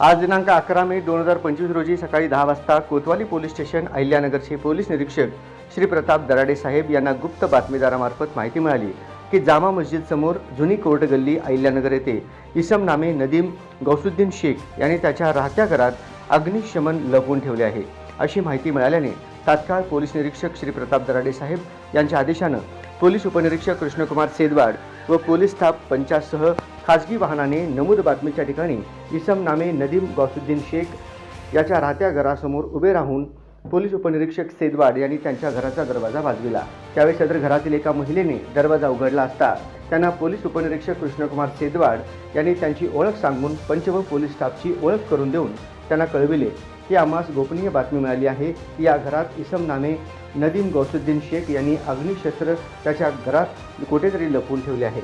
आज दिनांक अकरा मे दोन हजार पंचवीस रोजी सकाळी दहा वाजता कोतवाली पोलीस स्टेशन अहिल्यानगरचे पोलीस निरीक्षक श्री प्रताप दराडे साहेब यांना गुप्त बातमीदारामार्फत माहिती मिळाली की जामा मस्जिद समोर जुनी कोर्ट गल्ली अहिल्यानगर येथे इसम नामे नदीम गौसुद्दीन शेख यांनी त्याच्या राहत्या घरात अग्निशमन लपवून ठेवले आहे. अशी माहिती मिळाल्याने तात्काळ पोलीस निरीक्षक श्री प्रताप दराडे साहेब यांच्या आदेशानं पोलीस उपनिरीक्षक कृष्णकुमार सेदवाड व पोलीस स्टाफ पंचासह खाजगी वाहनाने नमूद बातमीच्या ठिकाणी इसम नामे नदीम गौसुद्दीन शेख याच्या राहत्या घरासमोर उभे राहून पोलीस उपनिरीक्षक सेदवाड यांनी त्यांच्या घराचा दरवाजा वाजविला त्यावेळी सदर घरातील एका महिलेने दरवाजा उघडला असता त्यांना पोलीस उपनिरीक्षक कृष्णकुमार सेदवाड यांनी त्यांची ओळख सांगून पंच व पोलीस स्टाफची ओळख करून देऊन त्यांना कळविले. की आम्हास गोपनीय बातमी मिळाली आहे की या घरात इसम नामे नदीम गौसुद्दीन शेख यांनी अग्निशस्त्र त्याच्या घरात कुठेतरी लपवून ठेवले आहे.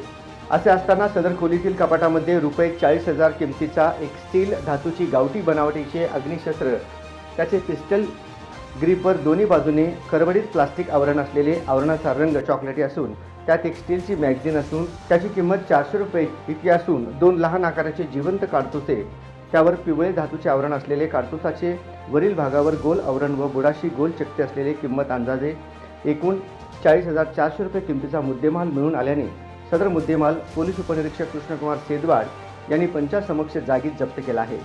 असे असताना सदर खोलीतील कपाटामध्ये रुपये चाळीस हजार किमतीचा एक स्टील धातूची गावठी बनावटीचे अग्निशस्त्र त्याचे पिस्टल ग्रीपवर दोन्ही बाजूने करबडीत प्लास्टिक आवरण असलेले आवरणाचा रंग चॉकलेटी असून त्यात एक स्टीलची मॅगझिन असून त्याची किंमत चारशे रुपये इतकी असून दोन लहान आकाराचे जिवंत काडतुसे त्यावर पिवळे धातूचे आवरण असलेले काडतुसाचे वरील भागावर गोल आवरण व बुडाशी गोल चकते असलेले किंमत अंदाजे एकूण चाळीस हजार चारशे रुपये किमतीचा मुद्देमाल मिळून आल्याने सदर मुद्देमाल पोलीस उपनिरीक्षक कृष्णकुमार सेदवाड यांनी पंचासमक्ष जागीच जप्त केला आहे.